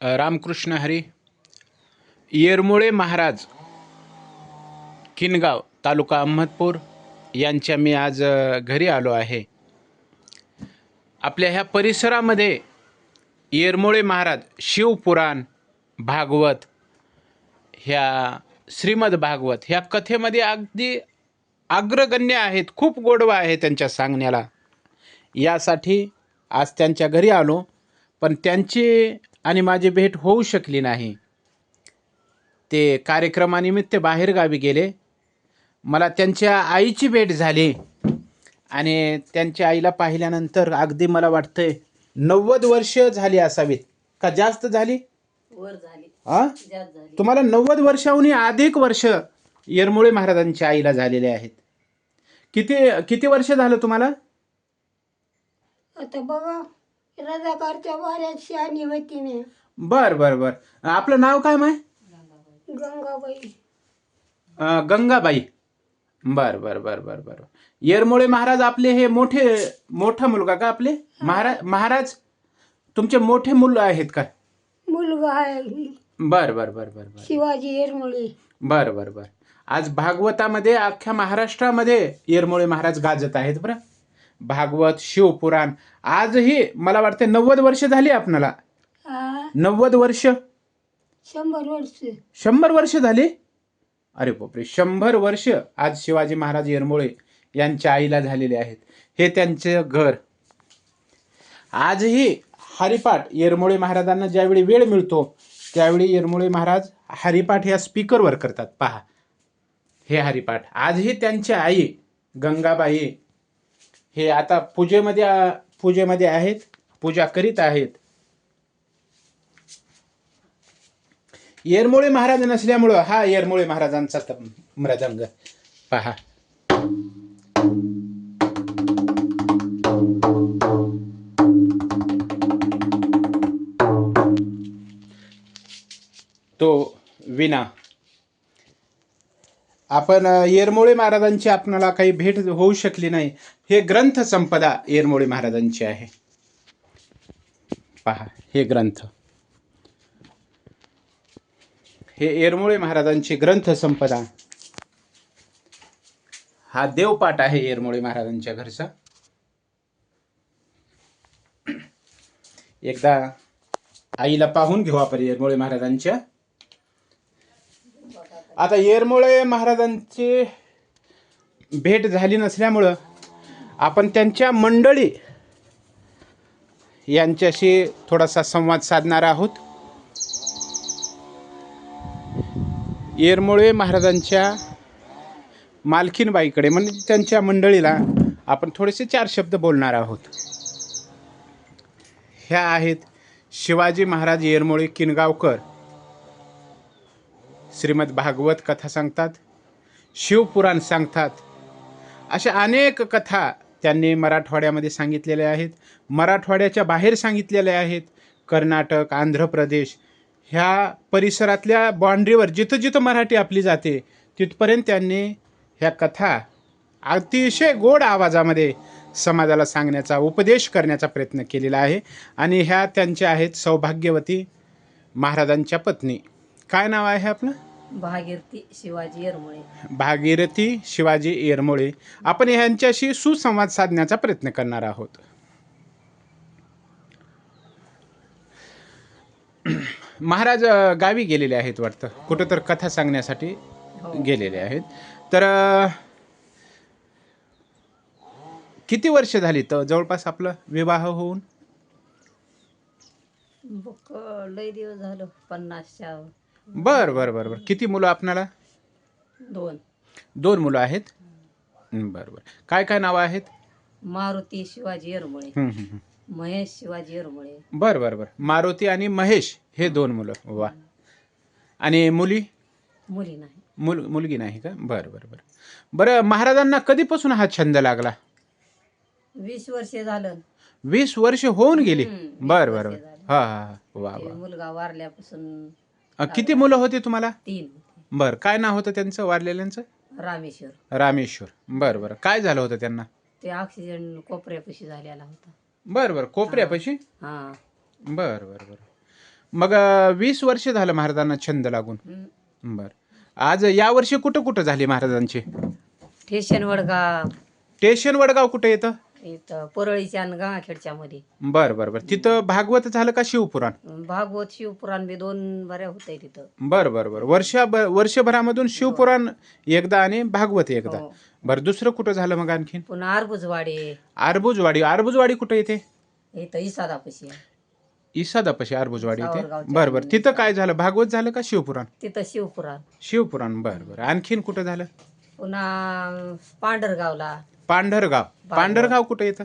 रामकृष्ण हरी येरमुळे महाराज किनगाव तालुका अहमदपूर यांच्या मी आज घरी आलो आहे. आपल्या ह्या परिसरामध्ये येरमोळे महाराज शिवपुराण भागवत ह्या श्रीमद भागवत ह्या कथेमध्ये अगदी अग्रगण्य आहेत खूप गोडवा आहे त्यांच्या सांगण्याला. यासाठी आज त्यांच्या घरी आलो पण त्यांची आणि माझी भेट होऊ शकली नाही. ते कार्यक्रमानिमित्त बाहेरगावी गेले. मला त्यांच्या आईची भेट झाली आणि त्यांच्या आईला पाहिल्यानंतर अगदी मला वाटतंय नव्वद वर्ष झाली असावीत. का जास्त झाली? वर झाली. आ? जास्त झाली. तुम्हाला नव्वद वर्षाहून अधिक वर्ष येरमुळे महाराजांच्या आईला झालेले आहेत. किती किती वर्ष झालं तुम्हाला? आता बघा. रजाकारच्या वाऱ्यात शहाणी होती मी बर बर बर. आपलं नाव काय माय? गंगाबाई. अं, गंगाबाई. बर बर बर बर बर. येरमोळे महाराज आपले हे मोठे मोठा मुलगा का आपले? महाराज महाराज तुमचे मोठे मुलं आहेत का? मुलगा आहे. बर बर बर बर बर. शिवाजी येरमळी. बर बर बर. आज भागवतामध्ये अख्ख्या महाराष्ट्रामध्ये येरमोळे महाराज गाजत आहेत बरं. भागवत शिवपुराण. आजही मला वाटते नव्वद वर्ष झाली आपणाला. नव्वद वर्ष? शंभर वर्ष. शंभर वर्ष झाली? अरे बापरे शंभर वर्ष आज शिवाजी महाराज येरमोळे यांच्या आईला झालेले आहेत. हे त्यांचे घर. आजही हरिपाठ येरमोळे महाराजांना ज्यावेळी वेळ मिळतो त्यावेळी येरमोळे महाराज हरिपाठ या स्पीकरवर करतात. पहा हे हरिपाठ. आजही त्यांच्या आई गंगाबाई हे आता पूजेमध्ये पूजेमध्ये आहेत पूजा करीत आहेत. येरमुळे महाराज नसल्यामुळं हा येरमुळे महाराजांचा मृदंग. पहा. तो विना आपण येरमोळे महाराजांची आपणाला काही भेट होऊ शकली नाही. हे ग्रंथ संपदा येरमोळे महाराजांची आहे. पहा हे ग्रंथ. हे येरमोळे महाराजांची ग्रंथ संपदा. हा देवपाठ आहे येरमोळे महाराजांच्या घरचा. एकदा आईला पाहून घेऊ आपण येरमोळे महाराजांच्या. आता येरमोळे महाराजांची भेट झाली नसल्यामुळं आपण त्यांच्या मंडळी यांच्याशी थोडासा संवाद साधणार आहोत. येरमोळे महाराजांच्या मालकीनबाईकडे म्हणजे त्यांच्या मंडळीला आपण थोडेसे चार शब्द बोलणार आहोत. ह्या आहेत शिवाजी महाराज येरमोळे किनगावकर. श्रीमद भागवत कथा सांगतात शिवपुराण सांगतात. अशा अनेक कथा त्यांनी मराठवाड्यामध्ये सांगितलेल्या आहेत मराठवाड्याच्या बाहेर सांगितलेल्या आहेत. कर्नाटक आंध्र प्रदेश ह्या परिसरातल्या बाँड्रीवर जिथं जिथं मराठी आपली जाते तिथपर्यंत त्यांनी ह्या कथा अतिशय गोड आवाजामध्ये समाजाला सांगण्याचा उपदेश करण्याचा प्रयत्न केलेला आहे. आणि ह्या त्यांच्या आहेत सौभाग्यवती महाराजांच्या पत्नी. काय नाव आहे आपलं? भागीरथी शिवाजी येरमुळे. भागीरथी शिवाजी येरमोळे. आपण ह्यांच्याशी सुसंवाद साधण्याचा प्रयत्न करणार आहोत. महाराज गावी गेलेले आहेत वाटतं. कुठं तर कथा सांगण्यासाठी हो. गेलेले आहेत. तर किती वर्ष झाली तर जवळपास आपलं विवाह होऊन? बक लय दिवस झालं पन्नासच्या बर बर बर बर. किती मुलं आपणाला? दोन. दोन मुलं आहेत? बर बर. काय काय नावं आहेत? मारुती शिवाजी येरमुळे हं, हं, हं. महेश शिवाजी येरमुळे बर बर बर. मारुती आणि महेश हे दोन मुलं. वा. आणि मुली? मुली नाही. मुल मुलगी नाही का? बरं बरं बरं. बरं महाराजांना कधीपासून हा छंद लागला? वीस वर्षे झालं. वीस वर्ष होऊन गेली. वीस बरं वर्षे बरं. बरं झाली. हा हा हा. वा ते वा. मुलगा वारल्यापासून अ, किती मुलं होती तुम्हाला? तीन बरं काय नाव होतं त्यांचं वारलेल्यांचं? रामेश्वर. रामेश्वर. बरं बरं. काय झालं होतं त्यांना? ते ऑक्सिजन कोपऱ्यापाशी झालेला होता. बरं बरं. कोपऱ्यापाशी? हा. बरं बरं बरं. मग अं, वीस वर्ष झालं महाराजांना छंद लागून. बर. आज या वर्षी कुठं कुठं झाले महाराजांचे? ठेशन वडगाव. स्टेशन वडगाव कुठं येतं? इथं परळीच्या आणि गंगाखेडच्या मध्ये. बर बर बर. तिथं भागवत झालं का शिवपुराण? भागवत शिवपुराण बी दोन बऱ्या होत तिथं. बर बर बर. वर्षा वर्षभरामधून शिवपुराण एकदा आणि भागवत एकदा. हो. बर दुसरं कुठं झालं मग आणखीन? पुन्हा आरबुजवाडी. आरबुजवाडी. आरबुजवाडी कुठं येते? इथं इसादापाशी इसादापाशी आरबुजवाडी येते? सावरगावच्या बर बर. तिथं काय झालं? भागवत झालं का शिवपुराण? तिथं शिवपुराण. शिवपुराण. बर बर. आणखीन कुठं झालं? पुन्हा पांढरगावला. पांढरगाव. पांढरगाव कुठं येतं?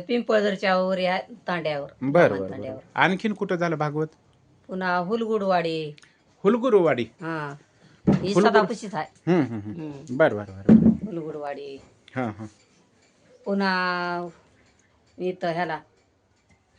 पिंपळदरच्या वर या तांड्यावर. बर बर बर. तांड्यावर. आणखीन कुठं झालं भागवत? पुन्हा हुलगुडवाडी. हुलगुरुवाडी. हा. इसादापाशीच आहे. हम्म हम्म हम्म. बर बर बर हुलगुडवाडी. हां हां. पुन्हा इथं ह्याला.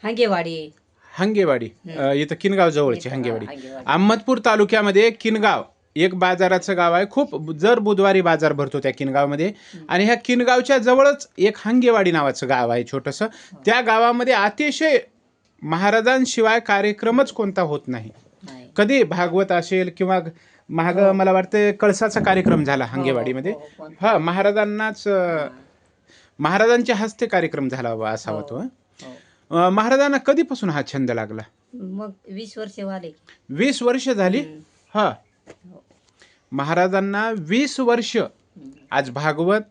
हांगेवाडी. हंगेवाडी. अं, इथं किनगाव जवळची इथं, हंगेवाडी. हांगेवाडी. अहमदपूर तालुक्यामध्ये किनगाव. एक बाजाराचं गाव आहे. खूप जर बुधवारी बाजार भरतो त्या किनगावमध्ये. आणि ह्या किनगावच्या जवळच एक हंगेवाडी नावाचं गाव आहे छोटंसं. त्या गावामध्ये अतिशय महाराजांशिवाय कार्यक्रमच कोणता होत नाही. कधी भागवत असेल किंवा महाग मला वाटतं कळसाचा कार्यक्रम झाला हंगेवाडीमध्ये हो, हो, हो. हा महाराजांनाच महाराजांच्या हस्ते कार्यक्रम झाला बा असा होतो हं. हो. अं, महाराजांना कधीपासून हा छंद लागला? मग वीस वर्ष झाले. वीस वर्ष झाली? हं. महाराजांना वीस वर्ष. आज भागवत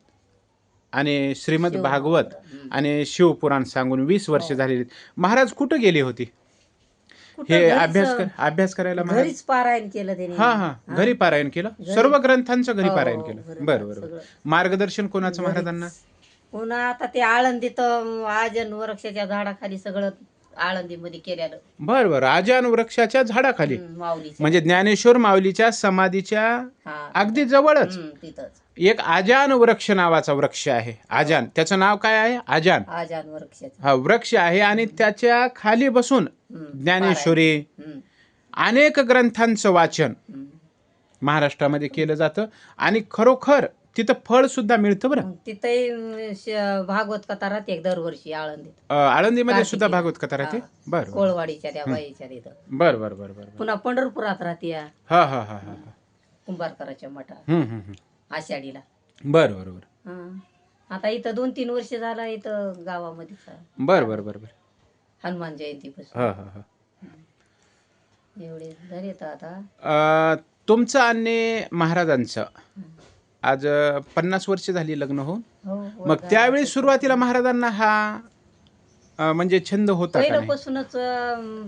आणि श्रीमद भागवत. आणि शिवपुराण सांगून वीस वर्ष हो. झालेली महाराज कुठं गेली होती हे अभ्यास कर- अभ्यास करायला महाराज घरीच पारायण केलं त्याने हा हा घरी पारायण केलं. सर्व ग्रंथांचं घरी हो, पारायण केलं घरी बरं बरं सगळं. मार्गदर्शन कोणाचं. महाराजांना पुन्हा आता ते आळंदीत अं, आजन वृक्षाच्या झाडाखाली सगळं आळंदीमध्ये केलेलं बर बर. आजान वृक्षाच्या झाडाखाली. माऊलीच्या. म्हणजे ज्ञानेश्वर माऊलीच्या समाधीच्या हा. अगदी जवळच. तिथंच. एक आजान वृक्ष नावाचा वृक्ष आहे. आजान. त्याचं नाव काय आहे? आजान. आजान वृक्षाचं. हा वृक्ष आहे आणि त्याच्याखाली बसून ज्ञानेश्वरी अनेक ग्रंथांचं वाचन. महाराष्ट्रामध्ये केलं जातं. आणि खरोखर तिथं फळ सुद्धा मिळतं बरं. श- भागवत कथा राहते एक दरवर्षी आळंदीत. अं, आळंदीमध्ये. सुद्धा भागवत कथा राहते? हा. बर बर. कोळवाडीच्या त्या बाईच्या तिथं. बर बर बर बर पुन्हा पंढरपुरात राहते या. हा हा हा हा हा. कुंभारकराच्या मठात. हम्म, हम्म, हम्म. आषाढीला. बर बर बर. हं. आता इथं दोन तीन वर्ष झाला इथं गावामध्येच. आहे. बर बर बर बर. हनुमान जयंतीपासून. हा हा हा. एवढे झाले तर आता. अं, तुमचं आणि महाराजांचं. आज पन्नास वर्ष झाली लग्न होऊन हो मग त्यावेळी सुरुवातीला महाराजांना हा म्हणजे छंद होता का नाही पहिल्यापासूनच अं,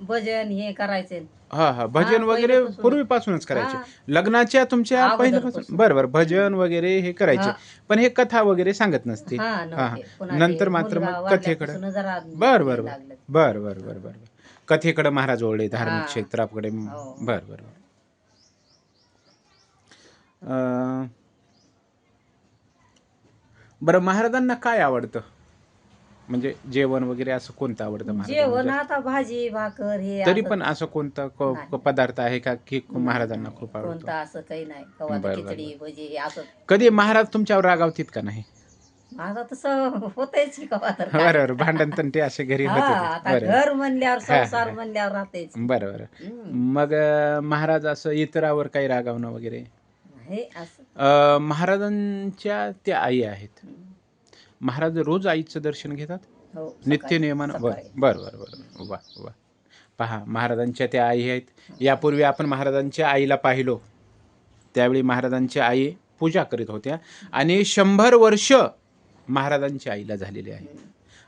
भजन हे करायचे हा हा भजन हा, वगैरे पहिल्यापासून. पूर्वीपासूनच करायचे. लग्नाच्या तुमच्या अगोदरपासून. पहिल्यापासून बरं बरं भजन वगैरे हे करायचे हा. पण हे कथा वगैरे सांगत नसते हा हा, नव्हते. हा. नंतर मात्र मुलगा मग कथेकडे जरा बर बर बर लागलं. बर बर बर बर बर कथेकडे महाराज ओळले धार्मिक हा. क्षेत्राकडे हो. बर बर बर महाराजांना काय आवडतं? म्हणजे जेवण वगैरे असं कोणतं आवडतं जेवण महाराजांना आता भाजी भाकर हे तरी पण असं कोणतं क- नाही. क- पदार्थ आहे का की महाराजांना खूप आवडतो? कोणतं असं काही नाही. कवा बरं, बरं, खिचडी भजी हे असं. कधी महाराज तुमच्यावर रागावतीत का नाही? आता तसं होतच की कवा तर काय. बरं बरं. भांडण तंटे असे घरी हा, होते. आता बरं. घर म्हणल्यावर हा, संसार हा. म्हणल्यावर राहतेच. बरं बरं. हम्म. मग अं, महाराज असं इतरावर काही रागावणं वगैरे? हे असं. महाराजांच्या त्या आई आहेत. महाराज रोज आईचं दर्शन घेतात? हो नित्य नियमानं बर. बर बर बर. वा वा. पहा महाराजांच्या त्या आई आहेत. यापूर्वी आपण महाराजांच्या आईला पाहिलो. त्यावेळी महाराजांच्या आई पूजा करीत होत्या. आणि शंभर वर्ष महाराजांच्या आईला झालेली आहे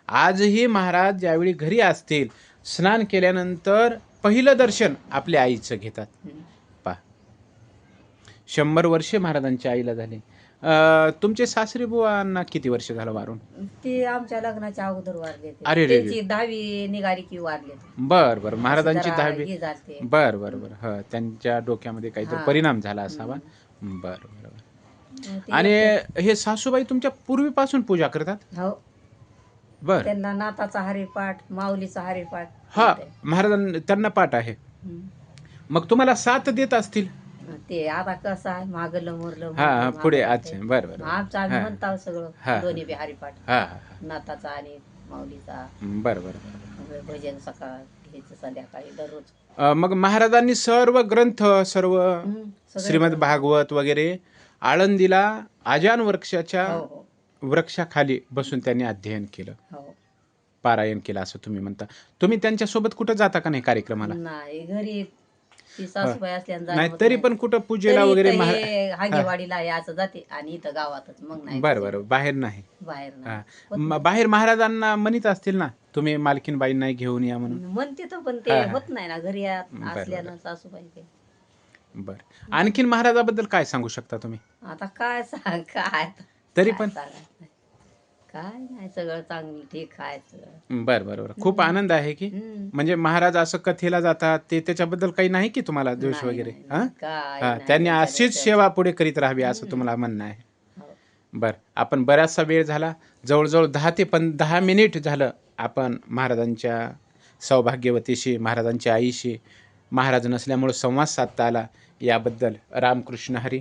आजही महाराज ज्यावेळी घरी असतील स्नान केल्यानंतर पहिलं दर्शन आपल्या आईचं घेतात. शंभर वर्षे महाराजांच्या आईला झाले अं, तुमचे सासरी बुवांना किती वर्ष झालं वारून ते आमच्या लग्नाच्या अगोदर वारले ते. अरे रे रे. त्यांची दहावी निघाली की वारले ते. बर बर महाराजांची जरा दहावी हे झालते. बर बर बर ह त्यांच्या डोक्यामध्ये काहीतरी हा. परिणाम झाला असावा बर बर बर. मग ते आणि हे सासूबाई तुमच्या पूर्वीपासून पूजा करतात हो बर त्यांना नाताचा हरिपाठ माऊलीचा हरिपाठ हा. महाराजां त्यांना पाठ आहे हम्म. मग तुम्हाला साथ देत असतील ते आता कसं आहे मागलं मोरलं हा हा, पुढे अच्छा. बर बर. आमचं आम्ही हा. हा. सगळं दोन्ही बी हरिपाठ हा हा हा. नाताचा आणि माऊलीचा. बर बर बर. भजन सकाळ घ्यायचं संध्याकाळी दररोज. अ, मग महाराजांनी सर्व ग्रंथ सर्व हम्म, सगळे श्रीमद भागवत वगैरे आळंदीला आजान वृक्षाच्या हो हो. वृक्षाखाली बसून त्यांनी अध्ययन केलं. हो. पारायण केलं असं तुम्ही म्हणता. तुम्ही त्यांच्यासोबत कुठं जाता का नाही कार्यक्रमाला? नाही घरी ती सासूबाई असल्यानं जाणं नाही तरी. पण कुठं पूजेला वगैरे महा- हागेवाडीला जाते. आणि इथं गावातच मग नाही बरं बरं बाहेर नाही. बाहेर हा. म- बाहेर महाराजांना म्हणत असतील ना तुम्ही मालकीनबाई नाही घेऊन या म्हणून? म्हणते तो पण ते हा, हा. होत नाही ना घरी आ- बरं, असल्यानं सासूबाई ते. बरं. आणखीन महाराजाबद्दल काय सांगू शकता तुम्ही? आता काय सांग काय तरी काय पण सांगायचं? काय नाही सगळं चांगलं ठीक आहे सगळं. बरं बरं बरं. खूप आनंद आहे की? हम्म. म्हणजे महाराज असं कथेला जातात ते त्याच्याबद्दल काही नाही की तुम्हाला दोष नाही, वगैरे? नाही, हा? नाही. काय हा, नाही, त्यांनी अशीच. सेवा पुढे करीत राहावी असं तुम्हाला म्हणणं आहे. हो. बर आपण बराचसा वेळ झाला. जवळजवळ दहा ते पण दहा मिनिट झालं आपण महाराजांच्या सौभाग्यवतीशी महाराजांच्या आईशी महाराज नसल्यामुळे संवाद साधता आला. याबद्दल रामकृष्ण हरी